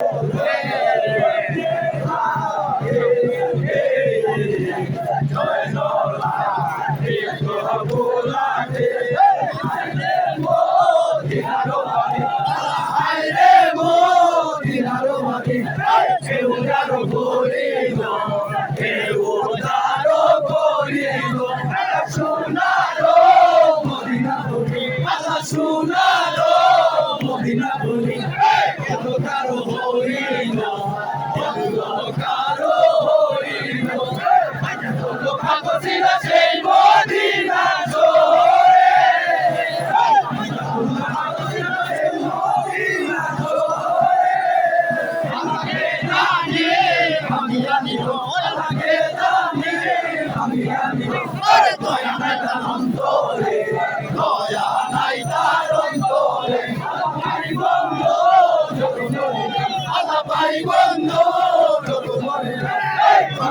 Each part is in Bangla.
Yeah.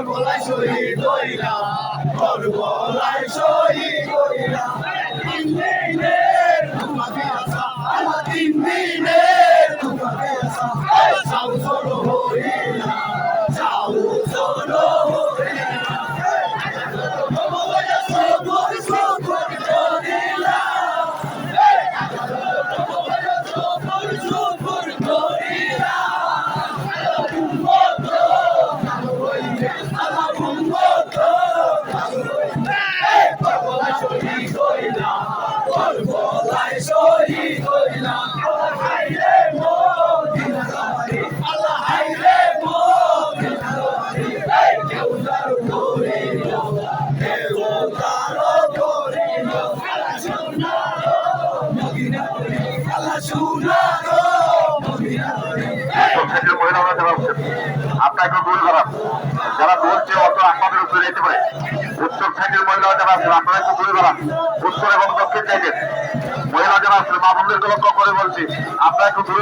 গলায় শহীদ হইলাম তোর গলায় শহীদ হইলাম তিন দিনে তোমাকে আসা আমার তিন দিনে তোমাকে আসা আপনাকে ভুল খারাপ যারা বলছে অত আপনাদের উপরে যেতে পারে। উত্তর সাইডের মহিলা যারা আছেন, আপনারা একটু ভুল খারাপ উত্তর এবং দক্ষিণ সাইডের মহিলা যারা আছেন, মা বোনদেরকে লক্ষ্য করে বলছি আপনাকে একটু ভুল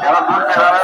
যারা মানছে তারা